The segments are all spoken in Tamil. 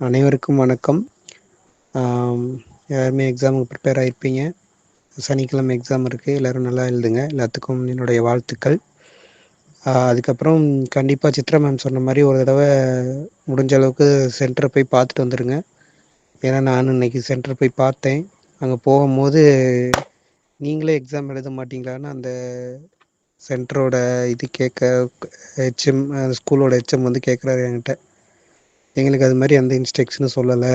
அனைவருக்கும் வணக்கம். யாருமே எல்லாருமே எக்ஸாமுக்கு ப்ரிப்பேர் ஆகிருப்பீங்க சனிக்கிழமை எக்ஸாம் இருக்குது எல்லோரும் நல்லா எழுதுங்க. எல்லாத்துக்கும் என்னுடைய வாழ்த்துக்கள். அதுக்கப்புறம் கண்டிப்பாக சித்ரா மேம் சொன்ன மாதிரி ஒரு தடவை முடிஞ்ச அளவுக்கு சென்டரை போய் பார்த்துட்டு வந்துடுங்க ஏன்னா நான் இன்னைக்கு சென்டர் போய் பார்த்தேன். அங்கே போகும்போது நீங்களே எக்ஸாம் எழுத மாட்டீங்களான்னு அந்த சென்டரோட இது கேட்க ஹெச்எம் ஸ்கூலோட ஹெச்எம் வந்து கேட்குறாரு என்கிட்ட. எங்களுக்கு அது மாதிரி எந்த இன்ஸ்ட்ரக்ஷனும் சொல்லலை.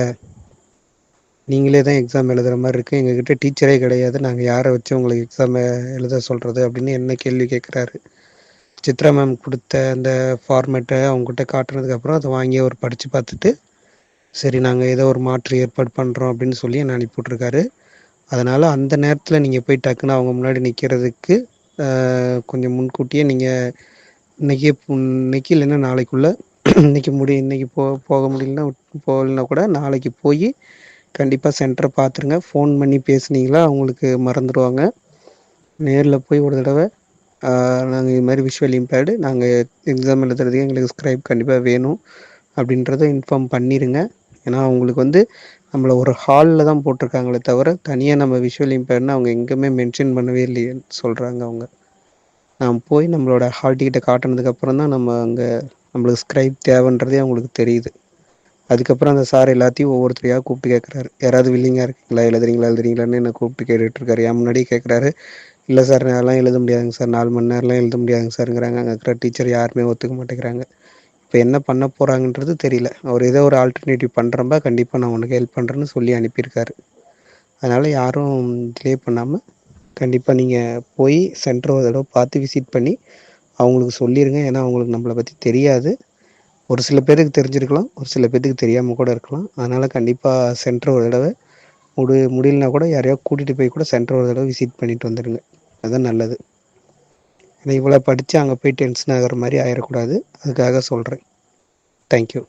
நீங்களே தான் எக்ஸாம் எழுதுகிற மாதிரி இருக்குது எங்ககிட்ட டீச்சரே கிடையாது. நாங்கள் யாரை வச்சு உங்களுக்கு எக்ஸாம் எழுத சொல்கிறது அப்படின்னு என்ன கேள்வி கேட்குறாரு சித்ரா மேம் கொடுத்த அந்த ஃபார்மேட்டை அவங்ககிட்ட காட்டுனதுக்கப்புறம் அதை வாங்கி அவர் படித்து பார்த்துட்டு சரி நாங்கள் ஏதோ ஒரு மாற்று ஏற்பாடு பண்ணுறோம் அப்படின்னு சொல்லி என்ன அனுப்பிவிட்ருக்காரு அதனால் அந்த நேரத்தில் நீங்கள் போய் டக்குன்னு அவங்க முன்னாடி நிற்கிறதுக்கு கொஞ்சம் முன்கூட்டியே நீங்கள் இன்னைக்கே இன்னைக்கு இல்லைன்னா நாளைக்குள்ளே இன்னைக்கு முடி இன்னைக்கு போ போக முடியலன்னா போகலன்னா கூட நாளைக்கு போய் கண்டிப்பாக சென்டரை பார்த்துருங்க ஃபோன் பண்ணி பேசுனீங்களா அவங்களுக்கு மறந்துடுவாங்க நேரில் போய் ஒரு தடவை நாங்கள் இது மாதிரி விஷுவல் இம்பேர்டு நாங்கள் எக்ஸாம் எழுதுறதுக்கு எங்களுக்கு ஸ்க்ரைப் கண்டிப்பாக வேணும் அப்படின்றத இன்ஃபார்ம் பண்ணிடுங்க ஏன்னா அவங்களுக்கு வந்து நம்மளை ஒரு ஹாலில் தான் போட்டிருக்காங்களே தவிர தனியாக நம்ம விஷுவல் இம்பேர்ட்னு அவங்க எங்கேயுமே மென்ஷன் பண்ணவே இல்லையேன்னு சொல்கிறாங்க அவங்க. நான் போய் நம்மளோட ஹால் டிக்கெட்டை காட்டினதுக்கப்புறம் தான் நம்ம அங்கே நம்மளுக்கு ஸ்க்ரைப் தேவைன்றதே அவங்களுக்கு தெரியுது. அதுக்கப்புறம் அந்த சார் எல்லாத்தையும் ஒவ்வொருத்தரையாக கூப்பிட்டு கேட்குறாரு யாராவது வில்லிங்காக இருக்கீங்களா? எழுதுறீங்களா? எழுதுறீங்களான்னு என்னை கூப்பிட்டு கேட்டுட்டு இருக்காரு என் முன்னாடியே கேட்குறாரு இல்லை சார் அதெல்லாம் எழுத முடியாதுங்க சார் நாலு மணி நேரம்லாம் எழுத முடியாதுங்க சாருங்கிறாங்க அங்கே இருக்கிற டீச்சர் யாருமே ஒத்துக்க மாட்டேங்கிறாங்க. இப்போ என்ன பண்ண போகிறாங்கன்றது தெரியல. அவர் ஏதோ ஒரு ஆல்டர்னேட்டிவ் பண்ணுறப்ப கண்டிப்பாக நான் உனக்கு ஹெல்ப் பண்ணுறேன்னு சொல்லி அனுப்பியிருக்காரு. அதனால் யாரும் டிலே பண்ணாமல் கண்டிப்பாக நீங்கள் போய் சென்டர் ஒரு தடவை பார்த்து விசிட் பண்ணி அவங்களுக்கு சொல்லிடுங்க ஏன்னா அவங்களுக்கு நம்மளை பற்றி தெரியாது. ஒரு சில பேருக்கு தெரிஞ்சிருக்கலாம். ஒரு சில பேருக்கு தெரியாமல் கூட இருக்கலாம். அதனால் கண்டிப்பாக சென்டர் ஒரு தடவை முடி முடியலனா கூட யாரையோ கூட்டிகிட்டு போய் கூட சென்டர் ஒரு தடவை விசிட் பண்ணிட்டு வந்துடுங்க அதுதான் நல்லது. ஏன்னா இவ்வளோ படித்து அங்கே போய் டென்ஷன் ஆகிற மாதிரி ஆயிடக்கூடாது அதுக்காக சொல்கிறேன் தேங்க்யூ